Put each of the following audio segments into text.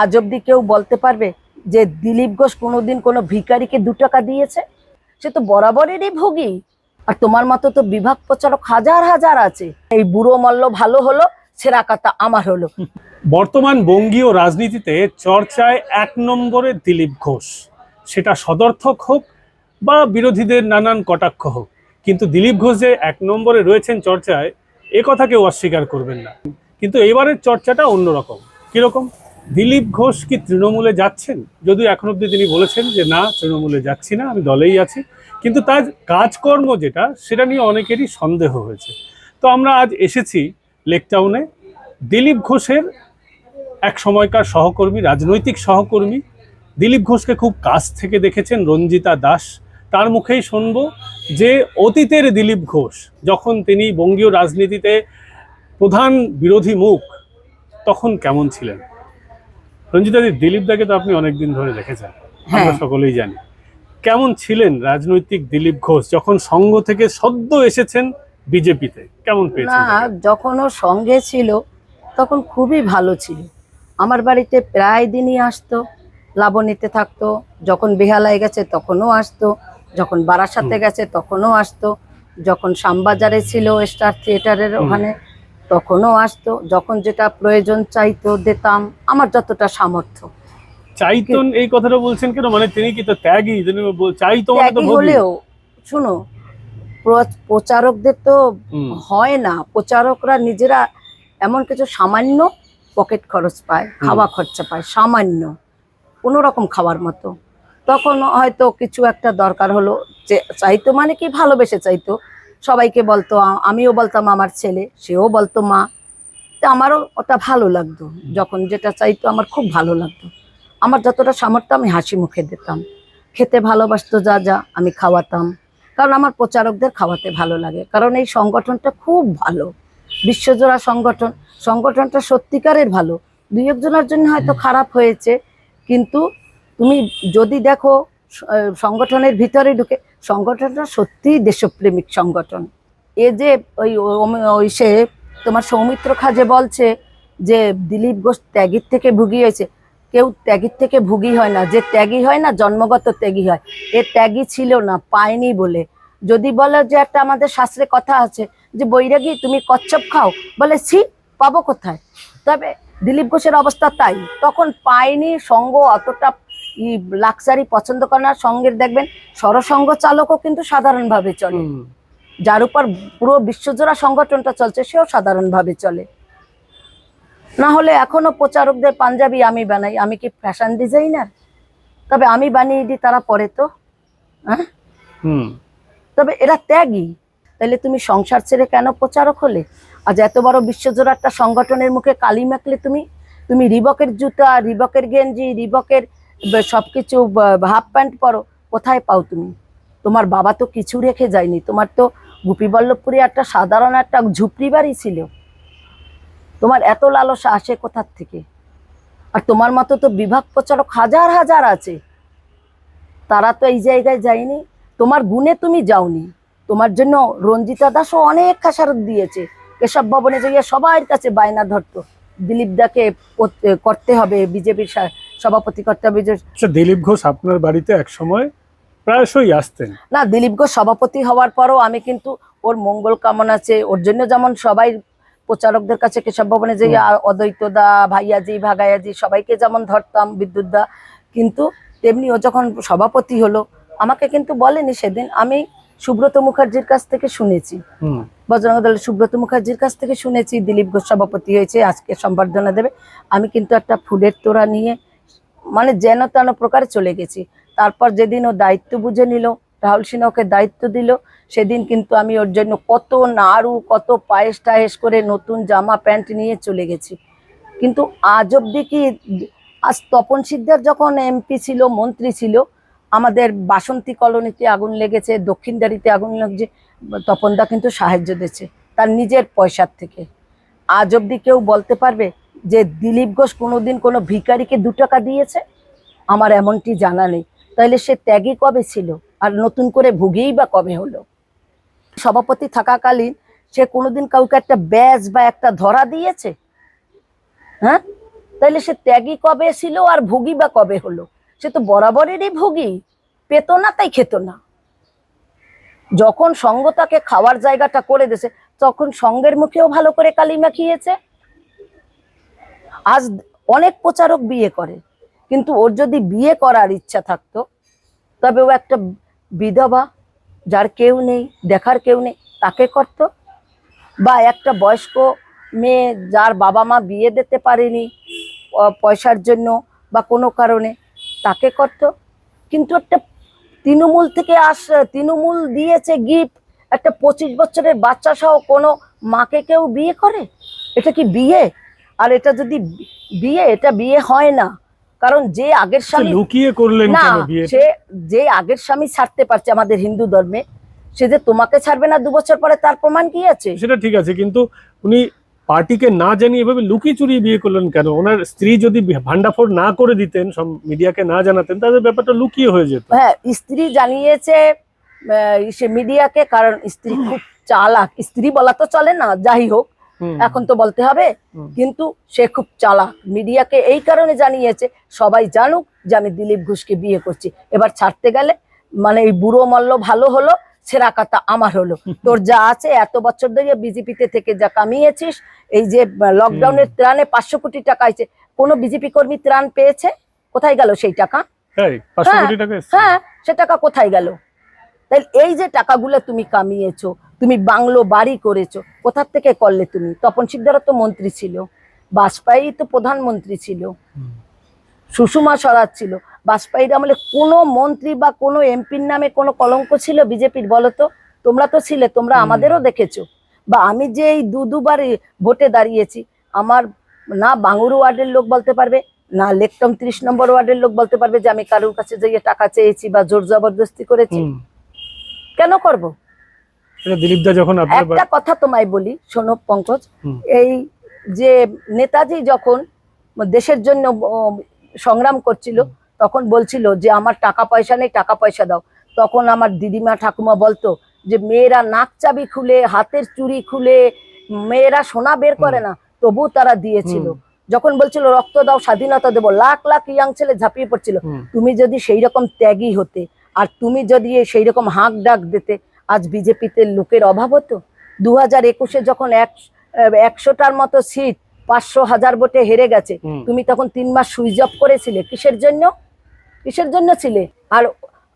আজ অব্দি কেউ বলতে পারবে যে দিলীপ ঘোষ কোনোদিন কোনো ভিখারিকে দু টাকা দিয়েছে? সে তো বরাবরেরই ভোগী। আর তোমার মতো তো বিভাগ প্রচারক হাজার হাজার আছে। এই বুড়ো মল্ল ভালো হলো, সেরা কথা আমার হলো। বর্তমান বঙ্গীয় রাজনীতিতে চর্চায় এক নম্বরে দিলীপ ঘোষ। সেটা সদর্থক হোক বা বিরোধীদের নানান কটাক্ষ হোক। কিন্তু দিলীপ ঘোষ যে এক নম্বরে রয়েছেন চর্চায়, এ কথা কেউ অস্বীকার করবেন না। কিন্তু এবারের চর্চাটা অন্যরকম। কীরকম? দিলীপ ঘোষ কি তৃণমূলে যাচ্ছেন? যদিও এখন অব্দি তিনি বলেছেন যে, না, তৃণমূলে যাচ্ছি না, আমি দলেই আছি। কিন্তু তার কাজকর্ম যেটা, সেটা নিয়ে অনেকেরই সন্দেহ হয়েছে। তো আমরা আজ এসেছি লেকটাউনে দিলীপ ঘোষের এক সময়কার সহকর্মী, রাজনৈতিক সহকর্মী। দিলীপ ঘোষকে খুব কাছ থেকে দেখেছেন রঞ্জিতা দাস। তার মুখেই শুনব যে, অতীতের দিলীপ ঘোষ, যখন তিনি বঙ্গীয় রাজনীতিতে প্রধান বিরোধী মুখ, তখন কেমন ছিলেন? রঞ্জিতা দি দিলীপ দাকে তো আপনি অনেকদিন ধরে দেখেছেন আমরা হ্যাঁ। সকলেই জানি। কেমন ছিলেন রাজনৈতিক দিলীপ ঘোষ যখন সঙ্গ থেকে সদ্য এসেছেন বিজেপিতে? কেমন পেয়েছেন না যখন ও সঙ্গে ছিল তখন খুবই ভালো ছিল। আমার বাড়িতে প্রায় দিনই আসতো লাবণীতে থাকতো যখন বেহালায় গেছে তখনও আসতো যখন বারাসাতে গেছে তখনও আসতো যখন শ্যামবাজারে ছিল স্টার থিয়েটারের ওখানে তখনও আসতো যখন যেটা প্রয়োজন চাইতো দিতাম আমার যতটা সামর্থ্য। চাইতন এই কথাটা বলছেন কেন? মানে তিনি কি তো ত্যাগী? তিনি চাইতো মানে হলেও শুনো প্রচারকদের তো হয় না। প্রচারকরা নিজেরা এমন কিছু সামান্য পকেট খরচ পায় খাওয়া খরচা পায় সামান্য কোনো রকম খাওয়ার মতো। তখন হয়তো কিছু একটা দরকার হলো যে চাইতো মানে কি? ভালোবেসে চাইতো। সবাইকে বলতো আমিও বলতাম আমার ছেলে, সেও বলতো মা। তো আমারও ওটা ভালো লাগতো, যখন যেটা চাইতো আমার খুব ভালো লাগতো। আমার যতটা সামর্থ্য আমি হাসি মুখে দিতাম। খেতে ভালোবাসতো যা যা আমি খাওয়াতাম। কারণ আমার প্রচারকদের খাওয়াতে ভালো লাগে। কারণ এই সংগঠনটা খুব ভালো। বিশ্বজোড়া সংগঠন, সংগঠনটা সত্যিকারের ভালো। দুই একজনের জন্য হয়তো খারাপ হয়েছে, কিন্তু তুমি যদি দেখো সংগঠনের ভিতরে ঢুকে, সংগঠনটা সত্যিই দেশপ্রেমিক সংগঠন। এ যে ওই ওই সে তোমার সৌমিত্র খা যে বলছে যে দিলীপ ঘোষ ত্যাগীর থেকে ভুগি হয়েছে, কেউ ত্যাগীর থেকে ভুগি হয় না, যে ত্যাগী হয় না, জন্মগত ত্যাগী হয়। এ ত্যাগী ছিল না, পায়নি বলে। যদি বলে যে একটা আমাদের শাস্ত্রে কথা আছে যে বৈরাগী, তুমি কচ্ছপ খাও, বলে ছি, পাবো কোথায়? তবে দিলীপ ঘোষের অবস্থা তাই। তখন পায়নি সঙ্গ অতটা লাক্সারি পছন্দ করে না সঙ্গের দেখবেন সরসঙ্গ চালকও কিন্তু সাধারণভাবে চলে। যার উপর পুরো বিশ্বজোড়া সংগঠনটা চলছে সেও সাধারণভাবে চলে। না হলে এখনও প্রচারকদের পাঞ্জাবি আমি বানাই আমি কি ফ্যাশন ডিজাইনার তবে আমি বানিয়ে দিই তারা পরে তো। হ্যাঁ? হুম। তবে এরা ত্যাগী। তাহলে তুমি সংসার ছেড়ে কেন প্রচারক হলে? আজ এত বড় বিশ্বজোড়া একটা সংগঠনের মুখে কালি মাখলে তুমি? তুমি রিবকের জুতা রিবকের গেঞ্জি রিবকের ব- সবকিছু হাফ প্যান্ট পরো, কোথায় পাও তুমি? তোমার বাবা তো কিছু রেখে যায়নি। তোমার তো গোপীবল্লভপুরে একটা সাধারণ একটা ঝুপড়ি বাড়ি ছিল। তোমার এত লালসা আসে কোথার থেকে? আর তোমার মতো তো বিভাগ প্রচারক হাজার হাজার আছে। তারা তো এই জায়গায় যায়নি। তোমার গুণে তুমি যাওনি। তোমার জন্য রঞ্জিতা দাসও অনেক খাসারত দিয়েছে। এসব ভবনে যাইয়া সবার কাছে বায়না ধরতো। দিলীপ দাকে করতে হবে, বিজেপির সভাপতি করতে হবে যে আচ্ছা দিলীপ ঘোষ আপনার বাড়িতে এক সময় প্রায়শই আসতেন। না দিলীপ ঘোষ সভাপতি হওয়ার পরও আমি কিন্তু ওর মঙ্গল কামনা আছে ওর জন্য যেমন সবাই প্রচারকদের কাছে কেশব ভবনে যে অদ্বৈত দা ভাইয়াজি ভাগায়াজি সবাইকে যেমন ধরতাম বিদ্যুৎ দা কিন্তু তেমনি ও যখন সভাপতি হলো আমাকে কিন্তু বলেনি সেদিন আমি সুব্রত মুখার্জির কাছ থেকে শুনেছি। বজরঙ্গ দলের সুব্রত মুখার্জির কাছ থেকে শুনেছি দিলীপ ঘোষ সভাপতি হয়েছে আজকে সম্বর্ধনা দেবে। আমি কিন্তু একটা ফুলের তোড়া নিয়ে মানে যেন তেন প্রকারে চলে গেছি। তারপর যেদিন ও দায়িত্ব বুঝে নিল, রাহুল সিনহা ওকে দায়িত্ব দিল, সেদিন কিন্তু আমি ওর জন্য কত নাড়ু, কত পায়েস টায়েস করে নতুন জামা, প্যান্ট নিয়ে চলে গেছি। কিন্তু আজ অব্দি কি আজ তপন সিকদার যখন এমপি ছিল, মন্ত্রী ছিল, আমাদের বাসন্তী কলোনিতে আগুন লেগেছে দক্ষিণদারিতে আগুন লেগেছে, তপনদা কিন্তু সাহায্য দিয়েছে তার নিজের পয়সার থেকে। আজ অব্দি কেউ বলতে পারবে যে দিলীপ ঘোষ কোনোদিন কোনো ভিখারিকে দু টাকা দিয়েছে? আমার এমনটি জানা নেই। তাহলে সে ত্যাগী কবে ছিল? আর নতুন করে ভুগেই বা কবে হলো? সভাপতি থাকাকালীন সে কোনোদিন কাউকে একটা ব্যাজ বা একটা ধরা দিয়েছে? হ্যাঁ? তাহলে সে ত্যাগী কবে ছিল আর ভুগি বা কবে হলো? সে তো বরাবরেরই ভুগি। পেত না তাই খেত না। যখন সঙ্গ তাকে খাওয়ার জায়গাটা করে দিয়েছে, তখন সঙ্গের মুখেও ভালো করে কালিমা খেয়েছে। আজ অনেক প্রচারক বিয়ে করে, কিন্তু ওর যদি বিয়ে করার ইচ্ছা থাকতো, তবে ও একটা বিধবা যার কেউ নেই, দেখার কেউ নেই, তাকে করত? বা একটা বয়স্ক মেয়ে যার বাবা মা বিয়ে দিতে পারেনি পয়সার জন্য বা কোনো কারণে, তাকে করত? কিন্তু একটা তৃণমূল থেকে আস, তৃণমূল দিয়েছে গিফট, একটা পঁচিশ বছরের বাচ্চা সহ কোনো মাকে কেউ বিয়ে করে? এটা কি বিয়ে? আর এটা যদি বিয়ে এটা বিয়ে হয় না। কারণ যে আগের স্বামী লুকিয়ে করলেন না সে যে আগের স্বামী ছাড়তে পারছে আমাদের হিন্দু ধর্মে সে যে তোমাকে ছাড়বে না দু বছর পরে তার প্রমাণ কি আছে? সেটা ঠিক আছে কিন্তু উনি পার্টিকে না জানিয়ে এভাবে লুকিয়ে চুরিয়ে বিয়ে করলেন কেন? ওনার স্ত্রী যদি ভান্ডাফোড় না করে দিতেন সব মিডিয়াকে না জানাতেন তাহলে ব্যাপারটা লুকিয়ে হয়ে যেত। হ্যাঁ স্ত্রী জানিয়েছে সে মিডিয়াকে কারণ স্ত্রী খুব চালাক। স্ত্রী বলা তো চলে না যাই হোক। এখন তো বলতে হবে কিন্তু সে খুব চালাক। মিডিয়াকে এই কারণে জানিয়েছে সবাই জানুক যে আমি দিলীপ ঘোষকে বিয়ে করছি। এবার ছাড়তে গেলে মানে এই বুড়ো মল্ল ভালো হলো সেরা কথা আমার হলো। তোর যা আছে এত বছর ধরে বিজেপিতে থেকে যা কামিয়েছিস এই যে লকডাউনের ত্রাণে পাঁচশো কোটি টাকা আছে কোনো বিজেপি কর্মী ত্রাণ পেয়েছে? কোথায় গেল সেই টাকা? হ্যাঁ? হ্যাঁ সে টাকা কোথায় গেল? তাই এই যে টাকাগুলো তুমি কামিয়েছো তুমি বাংলো বাড়ি করেছ। কোথার থেকে করলে তুমি? তপন সিদ্ধারা তো মন্ত্রী ছিল। বাজপেয়ী তো প্রধানমন্ত্রী ছিল। সুষমা স্বরাজ ছিল। বাজপেয়ীর আমলে কোনো মন্ত্রী বা কোনো এমপির নামে কোনো কলঙ্ক ছিল বিজেপির? বলো তো। তোমরা তো ছিলে তোমরা আমাদেরও দেখেছ। বা আমি যে এই দু দুবার ভোটে দাঁড়িয়েছি আমার না বাঙুর ওয়ার্ডের লোক বলতে পারবে না লেকটম ত্রিশ নম্বর ওয়ার্ডের লোক বলতে পারবে যে আমি কারোর কাছে যাইয়ে টাকা চেয়েছি বা জোর জবরদস্তি করেছি। কেন করব? দিলীপ দা যখন একটা কথা তোমায় বলি শোনো পঙ্কজ এই যে নেতাজি যখন দেশের জন্য সংগ্রাম করছিল তখন বলছিল যে আমার টাকা পয়সা নেই টাকা পয়সা দাও। তখন আমার দিদিমা ঠাকুমা বলতো যে মেয়েরা নাক চাবি খুলে হাতের চুড়ি খুলে মেয়েরা সোনা বের করে না। তবু তারা দিয়েছিল। যখন বলছিল রক্ত দাও স্বাধীনতা দেবো। লাখ লাখ ইয়াং ছেলে ঝাঁপিয়ে পড়ছিল। তুমি যদি সেই রকম ত্যাগী হতে আর তুমি যদি সেই রকম হাঁক ডাক দিতে আজ বিজেপিতে লোকের অভাব হতো? দু হাজার একুশে যখন এক একশোটার মতো সিট পাঁচশো হাজার ভোটে হেরে গেছে তুমি তখন তিন মাস সুইচ অফ করেছিলে। কিসের জন্য? কিসের জন্য ছিলে? আর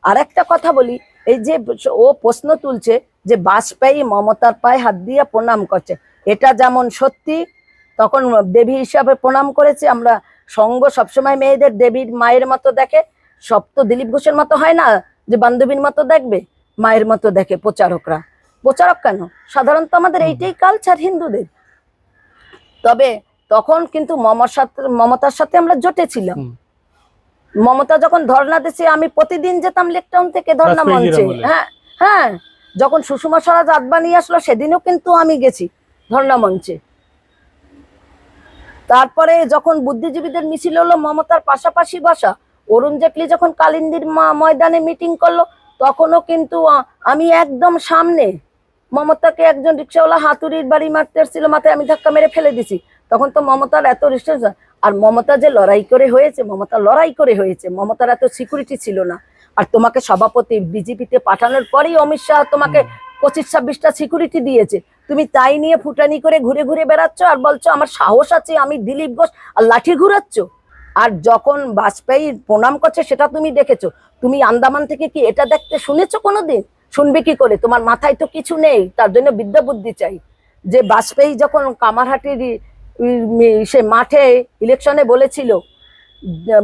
আর একটা কথা বলি এই যে ও প্রশ্ন তুলছে যে বাজপেয়ী মমতার পায়ে হাত দিয়ে প্রণাম করছে এটা যেমন সত্যি তখন দেবী হিসাবে প্রণাম করেছে আমরা সঙ্গ সবসময় মেয়েদের দেবীর মায়ের মতো দেখে সব তো দিলীপ ঘোষের মতো হয় না যে বান্ধবীর মতো দেখবে? মায়ের মতো দেখে প্রচারকরা। প্রচারক কেন? সাধারণত আমাদের এইটাই কালচার হিন্দুদের। তবে তখন কিন্তু মমার সাথে মমতার সাথে আমরা জোটেছিলাম। মমতা যখন ধর্ণা দিচ্ছে আমি প্রতিদিন যেতাম লেকটাউন থেকে ধর্ণা মঞ্চে। হ্যাঁ হ্যাঁ যখন সুষমা স্বরাজ আদবানি আসলো সেদিনও কিন্তু আমি গেছি ধর্ণা মঞ্চে। তারপরে যখন বুদ্ধিজীবীদের মিছিল হলো মমতার পাশাপাশি বসা অরুণ জেটলি যখন কালিন্দির মা- ময়দানে মিটিং করল তখনও কিন্তু আমি একদম সামনে। মমতাকে একজন রিক্সাওয়ালা হাতুড়ির বাড়ি মারতে এসেছিল, মাথায় আমি ধাক্কা মেরে ফেলে দিছি। তখন তো মমতার এত রিস্টেন্স আর মমতা যে লড়াই করে হয়েছে, মমতা লড়াই করে হয়েছে, মমতার এত সিকিউরিটি ছিল না। আর তোমাকে সভাপতি বিজেপিতে পাঠানোর পরেই অমিত শাহ তোমাকে পঁচিশ ছাব্বিশটা সিকিউরিটি দিয়েছে। তুমি তাই নিয়ে ফুটানি করে ঘুরে ঘুরে বেড়াচ্ছ আর বলছো, আমার সাহস আছে, আমি দিলীপ ঘোষ আর লাঠি ঘুরাচ্ছ। আর যখন বাজপেয়ী প্রণাম করছে, সেটা তুমি দেখেছ? তুমি আন্দামান থেকে কি এটা দেখতে শুনেছো কোনোদিন? শুনবে কি করে? তোমার মাথায় তো কিছু নেই, তার জন্য বিদ্যা বুদ্ধি চাই। যে বাজপেয়ী যখন কামারহাটির সে মাঠে ইলেকশনে বলেছিল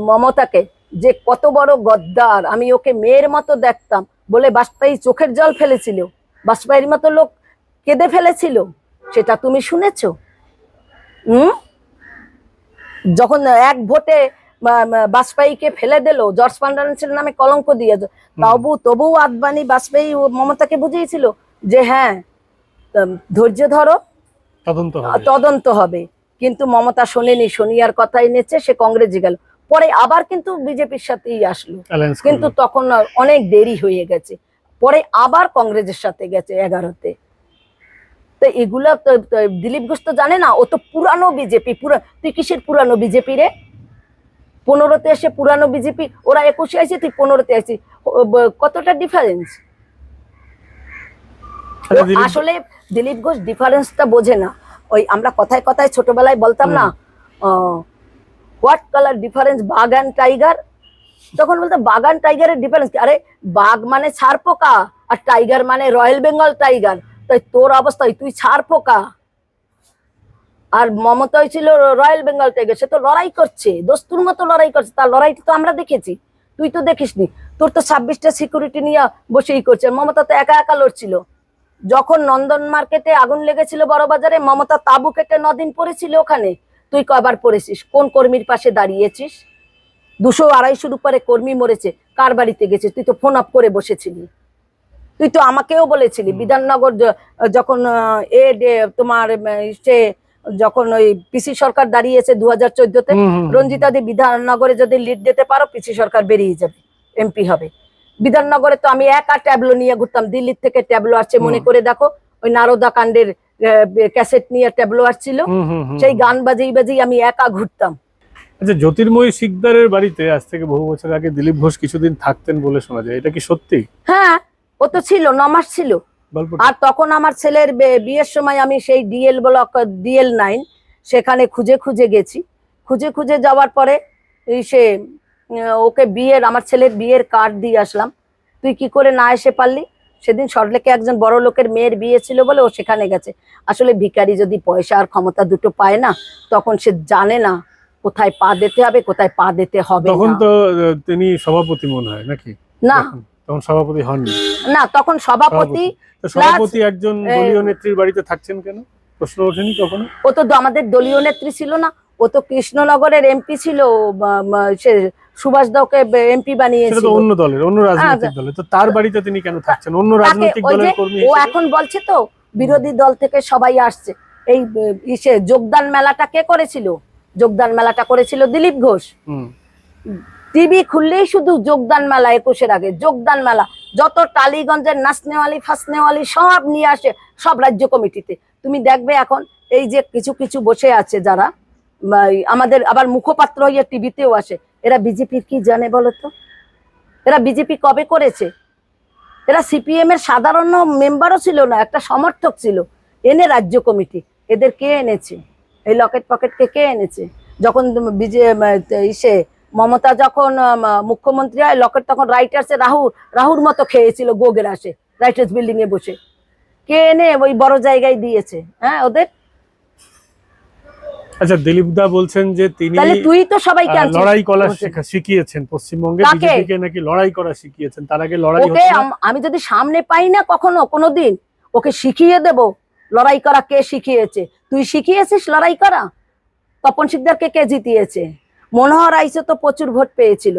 মমতাকে, যে কত বড় গদ্দার, আমি ওকে মেয়ের মতো দেখতাম, বলে বাজপেয়ী চোখের জল ফেলেছিল। বাজপেয়ীর মতো লোক কেঁদে ফেলেছিল? সেটা তুমি শুনেছো? হুম? যখন এক ভোটে বাজপেয়ীকে ফেলে দিল জর্জ ফার্নান্ডেসের নামে কলঙ্ক দিয়ে তবু তবুও আদবানি বাজপেয়ী মমতাকে বুঝিয়েছিল যে হ্যাঁ ধৈর্য ধরো তদন্ত হবে। কিন্তু মমতা শোনেনি সোনিয়ার কথা এনেছে সে কংগ্রেসে গেল। পরে আবার কিন্তু বিজেপির সাথেই আসলো। কিন্তু তখন অনেক দেরি হয়ে গেছে। পরে আবার কংগ্রেসের সাথে গেছে এগারোতে। তো এগুলো দিলীপ ঘোষ তো জানে না ও তো পুরানো বিজেপি পুরা তুই কিসের পুরানো বিজেপি রে? পনেরোতে এসে পুরানো বিজেপি ওরা একুশে আছে তুই পনেরোতে আছিস কতটা ডিফারেন্স আসলে দিলীপ ঘোষ ডিফারেন্সটা বোঝে না। ওই আমরা কথায় কথায় ছোটবেলায় বলতাম না হোয়াট কালার ডিফারেন্স বাঘ অ্যান্ড টাইগার তখন বলতো বাঘ অ্যান্ড টাইগারের ডিফারেন্স আরে বাঘ মানে ছাড় পোকা আর টাইগার মানে রয়্যাল বেঙ্গল টাইগার তাই তোর অবস্থায় তুই ছাড় পোকা। আর মমতা ছিল রয়্যাল বেঙ্গল টাইগার সে তো লড়াই করছে, দস্তুর মতো লড়াই করছে, তার লড়াইটা তো আমরা দেখেছি। তুই তো দেখিসনি, তোর তো ছাব্বিশটা সিকিউরিটি নিয়ে বসেই করছে মমতা তো একা একা লড়ছিল। যখন নন্দন মার্কেটে আগুন লেগেছিল বড় বাজারে, মমতা তাবু কেটে নদিন পড়েছিল ওখানে। তুই কবার পড়েছিস? কোন কর্মীর পাশে দাঁড়িয়েছিস? দুশো আড়াইশোর উপরে কর্মী মরেছে, কার বাড়িতে গেছিস? তুই তো ফোন আপ করে বসেছিলি। তুই তো আমাকেও বলেছিলি বিধাননগর যখন এ তোমার সে যখন ওই পিসি সরকার দাঁড়িয়েছে দু হাজার চোদ্দতে। রঞ্জিতাদি বিধাননগরে যদি লিড দিতে পারো পিসি সরকার বেরিয়ে যাবে এমপি হবে। বিধাননগরে তো আমি একা ট্যাবলো নিয়ে ঘুরতাম দিল্লির থেকে ট্যাবলো আসছে মনে করে দেখো ওই নারদা কাণ্ডের ক্যাসেট নিয়ে ট্যাবলো আসছিল। সেই গান বাজেই বাজেই আমি একা ঘুরতাম। আচ্ছা জ্যোতির্ময়ী শিকদারের বাড়িতে আজ থেকে বহু বছর আগে দিলীপ ঘোষ কিছুদিন থাকতেন বলে শোনা যায় এটা কি সত্যি? হ্যাঁ ও তো ছিল নমাস ছিল। আর তখন আমার ছেলের বিয়ের সময় আমি সেই ডিএল ব্লক ডিএল নাইন সেখানে খুঁজে খুঁজে গেছি। খুঁজে খুঁজে যাওয়ার পরে সে ওকে বিয়ের আমার ছেলের বিয়ের কার্ড দিয়ে আসলাম। তুই কি করে না এসে পারলি? সেদিন সরলেকে একজন বড় লোকের মেয়ের বিয়ে ছিল বলে ও সেখানে গেছে। আসলে ভিখারি যদি পয়সা আর ক্ষমতা দুটো পায় না তখন সে জানে না কোথায় পা দিতে হবে কোথায় পা দিতে হবে তখন তো তিনি সভাপতি মনে হয় নাকি? না তখন- তখন সভাপতি হননি। না তখন সভাপতি সভাপতি। একজন দলীয় নেত্রীর বাড়িতে থাকছেন কেন? প্রশ্ন ওঠেনি কখনো? ও তো আমাদের দলীয় নেত্রী ছিল না। ও তো কৃষ্ণনগরের এমপি ছিল সে সুভাষ দাওকে এমপি বানিয়েছিল। অন্য দলের অন্য রাজনৈতিক দলের। তো তার বাড়িতে তিনি কেন থাকছেন? অন্য তাকে রাজনৈতিক দলের কর্মী ও এখন বলছে তো বিরোধী দল থেকে সবাই আসছে। এই ইসে যোগদান মেলাটা কে করেছিল? যোগদান মেলাটা করেছিল দিলীপ ঘোষ। টিভি খুললেই শুধু যোগদান মেলা একুশের আগে, যোগদান মেলা। যত টালিগঞ্জের নাচনেওয়ালি, ফাসনেওয়ালি সব নিয়ে আসে, সব রাজ্য কমিটিতে। তুমি দেখবে এখন এই যে কিছু কিছু বসে আছে যারা আমাদের আবার মুখপাত্র হয়ে টিভিতেও আসে। এরা বিজেপির কি জানে বলো তো? এরা বিজেপি কবে করেছে? এরা সিপিএম এর সাধারণ মেম্বারও ছিল না, একটা সমর্থক ছিল। এনে রাজ্য কমিটি। এদের কে এনেছে? এই লকেট পকেটকে কে এনেছে? যখন বিজে ইসে মমতা যখন মুখ্যমন্ত্রী হয় লকেট তখন রাইটার্সে রাহু রাহুর মতো খেয়েছিল গোগের আসে রাইটার্স বিল্ডিং এ বসে। কে এনে ওই বড় জায়গায় দিয়েছে হ্যাঁ ওদের? আচ্ছা দিলীপ দা বলছেন যে তিনি তাহলে তুই তো সবাই আহ, ক্যান্সেল লড়াই করা শিখিয়েছেন পশ্চিমবঙ্গে বিজেপিকে নাকি লড়াই করা শিখিয়েছেন তার আগে লড়াই ওকে আমি যদি সামনে পাই না কখনো কোনোদিন ওকে শিখিয়ে দেব। লড়াই করা কে শিখিয়েছে? তুই শিখিয়েছিস লড়াই করা? তপন সিকদারকে কে জিতিয়েছে? মনোহর আইসে তো প্রচুর ভোট পেয়েছিল।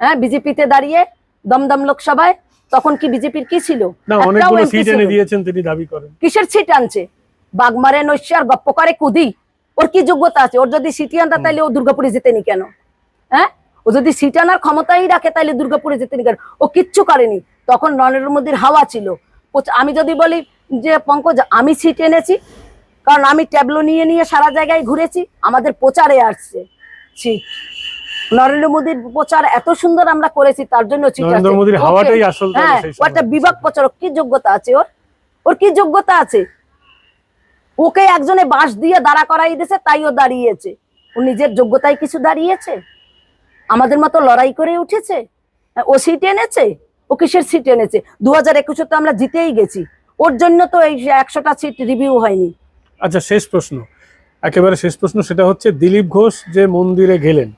হ্যাঁ বিজেপিতে দাঁড়িয়ে দমদম লোকসভায় তখন কি বিজেপির কি ছিল? কিসের সিট আনছে? বাগমারে নৈশার গপ্প করে কুদি। ওর কি যোগ্যতা আছে? ওর যদি সিটি আনটা তাইলে ও দুর্গাপুরে যেতেনি কেন? হ্যাঁ? ও যদি সিট আনার ক্ষমতাই রাখে তাইলে দুর্গাপুরে যেতেনি কেন? ও কিচ্ছু করেনি। তখন নরেন্দ্র মোদীর হাওয়া ছিল। আমি যদি বলি যে পঙ্কজ আমি সিট এনেছি। কারণ আমি ট্যাবলো নিয়ে নিয়ে সারা জায়গায় ঘুরেছি। আমাদের প্রচারে আসছে। সিট নরেন্দ্র মোদীর প্রচার এত সুন্দর আমরা করেছি তার জন্য নরেন্দ্র মোদীর হাওয়াটাই আসল হ্যাঁ একটা বিভাগ প্রচারক কি যোগ্যতা আছে ওর? ওর কি যোগ্যতা আছে? ওকে একজনে বাঁশ দিয়ে দাঁড়া করাই দিয়েছে তাই ও দাঁড়িয়েছে। ও নিজের যোগ্যতায় কিছু দাঁড়িয়েছে? আমাদের মতো লড়াই করে উঠেছে? হ্যাঁ, ও সিট এনেছে? ও কিসের সিট এনেছে? দু হাজার একুশে তো আমরা জিতেই গেছি। ওর জন্য তো এই একশোটা সিট রিভিউ হয়নি। আচ্ছা শেষ প্রশ্ন। একেবারে শেষ প্রশ্ন সেটা হচ্ছে দিলীপ ঘোষ যে মন্দিরে গেলেন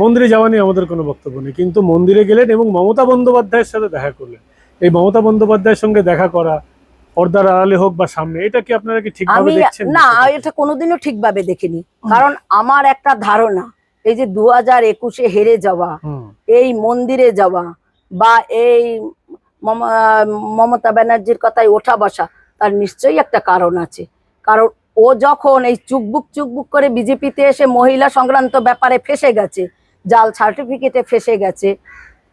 মন্দিরে যাওয়া নিয়ে আমাদের কোনো বক্তব্য নেই কিন্তু মন্দিরে গেলেন এবং মমতা বন্দ্যোপাধ্যায়ের সাথে দেখা করলেন। এই মমতা বন্দ্যোপাধ্যায়ের সঙ্গে দেখা করা পর্দার আড়ালে হোক বা সামনে এটা কি আপনারা কি ঠিকভাবে দেখছেন? না এটা কোনোদিনও ঠিকভাবে দেখিনি। কারণ আমার একটা ধারণা এই যে দু হাজার একুশে হেরে যাওয়া এই মন্দিরে যাওয়া বা এই মম- মমতা ব্যানার্জির কথায় ওঠা বসা তার নিশ্চয়ই একটা কারণ আছে। কারণ ও যখন এই চুকবুক চুকবুক করে বিজেপিতে এসে মহিলা সংক্রান্ত ব্যাপারে ফেসে গেছে জাল সার্টিফিকেটে ফেসে গেছে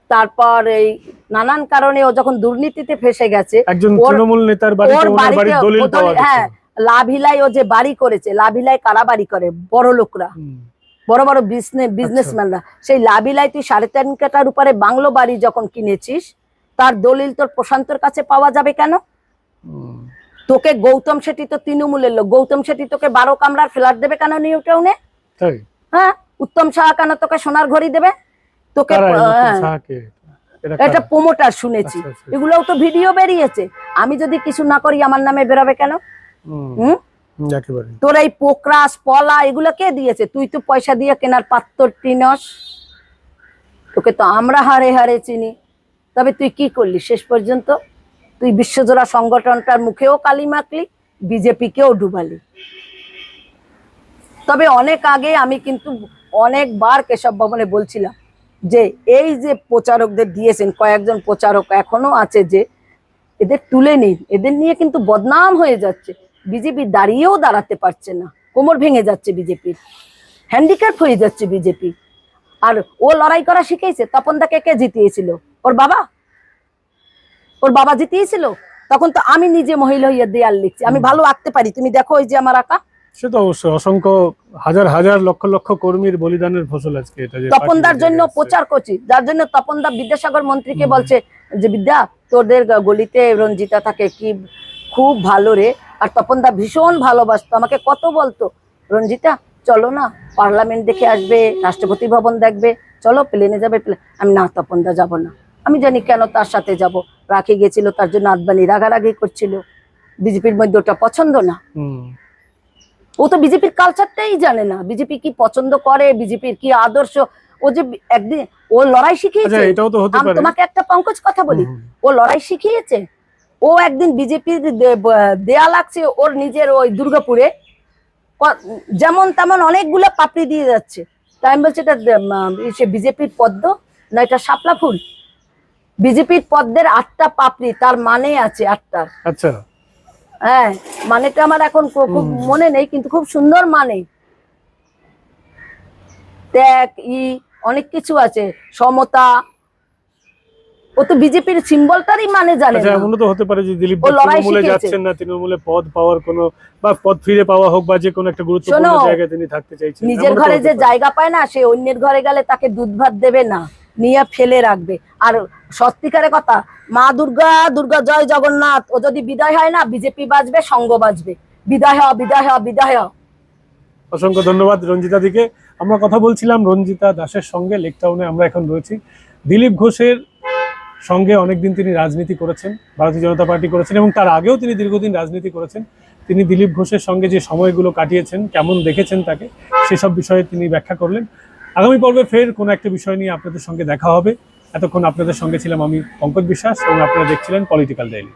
তারপর এই নানান কারণে ও যখন দুর্নীতিতে ফেসে গেছে তৃণমূল নেতার হ্যাঁ গেছে লাভিলাই ও যে বাড়ি করেছে লাভিলাই কারা বাড়ি করে? বড় লোকরা। বড় বড় বিজনেস বিজনেসম্যানরা সেই লাভিলাই তুই সাড়ে তিন কাটার উপরে বাংলো বাড়ি যখন কিনেছিস তার দলিল তোর প্রশান্তর কাছে পাওয়া যাবে কেন? তোকে গৌতম শেঠি তো তৃণমূলের লোক। গৌতম শেঠি তোকে বারো কামরার ফ্ল্যাট দেবে কেন নিউ টাউনে? হ্যাঁ? উত্তম সাহা কেন তোকে সোনার ঘড়ি দেবে? তোকে হ্যাঁ? এটা? প্রমোটার শুনেছি। আচ্ছা, আচ্ছা। এগুলোও তো ভিডিও বেরিয়েছে। আমি যদি কিছু না করি আমার নামে বেরোবে কেন? হুম, তোর এই পোকরাস পলা এগুলো কে দিয়েছে? তুই তো পয়সা দিয়ে কেনার পাত্র টিনস। তোকে তো আমরা হারে হারে চিনি। তবে তুই কি করলি শেষ পর্যন্ত? তুই বিশ্বজোড়া সংগঠনটার মুখেও কালি মাখলি, বিজেপিকেও ডুবালি। তবে অনেক আগে আমি কিন্তু অনেকবার কেশব ভবনে বলছিলাম যে এই যে প্রচারকদের দিয়েছেন, কয়েকজন প্রচারক এখনও আছে যে এদের তুলে নিন, এদের নিয়ে কিন্তু বদনাম হয়ে যাচ্ছে। বিজেপি দাঁড়িয়েও দাঁড়াতে পারছে না, কোমর ভেঙে যাচ্ছে বিজেপির হ্যান্ডিক্যাপ হয়ে যাচ্ছে বিজেপি। আর ও লড়াই করা শিখেছে, তপন দাকে কে জিতিয়েছিল? ওর বাবা? ওর বাবা জিতিয়েছিল তখন তো আমি নিজে মহিলা হইয়া দেয়াল লিখছি। আমি ভালো আঁকতে পারি। তুমি দেখো ওই যে আমার আঁকা। সে তো অবশ্যই অসংখ্য হাজার হাজার লক্ষ লক্ষ কর্মীর বলিদানের ফসল আজকে এটা তপনদার জন্য প্রচার করছি। যার জন্য তপনদা বিদ্যাসাগর মন্ত্রীকে বলছে যে বিদ্যা তোদের গলিতে রঞ্জিতা থাকে কি খুব ভালো রে। আর তপনদা ভীষণ ভালোবাসতো। আমাকে কত বলতো রঞ্জিতা চলো না পার্লামেন্ট দেখে আসবে রাষ্ট্রপতি ভবন দেখবে চলো প্লেনে যাবে প্লে-" আমি না তপনদা যাব না। আমি জানি কেন তার সাথে যাব। রাখি গেছিল তার জন্য আদবানি রাগারাগি করছিল। বিজেপির মধ্যে ওটা পছন্দ না। ও তো বিজেপির কালচারটাই জানে না। বিজেপি কি পছন্দ করে? বিজেপির কি আদর্শ? ও যে একদিন ও লড়াই আচ্ছা শিখিয়েছে হতে আমি তোমাকে একটা পঙ্কজ কথা বলি। ও লড়াই শিখিয়েছে। ও একদিন বিজেপির দেয়া লাগছে ওর নিজের ওই দুর্গাপুরে। যেমন তেমন অনেকগুলো পাপড়ি দিয়ে যাচ্ছে। তাই আমি বলছি এটা সে বিজেপির পদ্ম না এটা শাপলা ফুল? বিজেপির পদ্মের আটটা পাপড়ি তার মানে আছে আটটার আচ্ছা। হ্যাঁ মানেটা আমার এখন খুব মনে নেই কিন্তু খুব সুন্দর মানে। ত্যাগ ই অনেক কিছু আছে। সমতা। ও তো বিজেপির সিম্বলটারই মানে জানে আচ্ছা না। তো হতে পারে যে দিলীপ তৃণমূলে যাচ্ছেন না তৃণমূলে পদ পাওয়ার কোনো বা পদ ফিরে পাওয়া হোক বা যে কোনো একটা গুরুত্বপূর্ণ জায়গায় তিনি থাকতে চাইছেন নিজের ঘরে যে জায়গা পায় না সে অন্যের ঘরে গেলে তাকে দুধ ভাত দেবে না। নিয়ে ফেলে রাখবে। আর সত্যিকারের কথা, মা দুর্গা দুর্গা জয় জগন্নাথ, ও যদি বিদায় হয় না, বিজেপি বাজবে, সঙ্গ বাজবে। বিদায় হ বিদায় হ বিদায় হ অসংখ্য ধন্যবাদ রঞ্জিতা দিকে আমরা কথা বলছিলাম রঞ্জিতা দাসের সঙ্গে লেকটাউনে আমরা এখন রয়েছি। দিলীপ ঘোষের সঙ্গে অনেকদিন তিনি রাজনীতি করেছেন, ভারতীয় জনতা পার্টি করেছেন, এবং তার আগেও তিনি দীর্ঘদিন রাজনীতি করেছেন। তিনি দিলীপ ঘোষের সঙ্গে যে সময়গুলো কাটিয়েছেন, কেমন দেখেছেন তাকে, সেসব বিষয়ে তিনি ব্যাখ্যা করলেন। আগামী পর্বে ফের কোনো একটা বিষয় নিয়ে আপনাদের সঙ্গে দেখা হবে। এতক্ষণ আপনাদের সঙ্গে ছিলাম আমি পঙ্কজ বিশ্বাস এবং আপনারা দেখছিলেন পলিটিক্যাল ডেইলি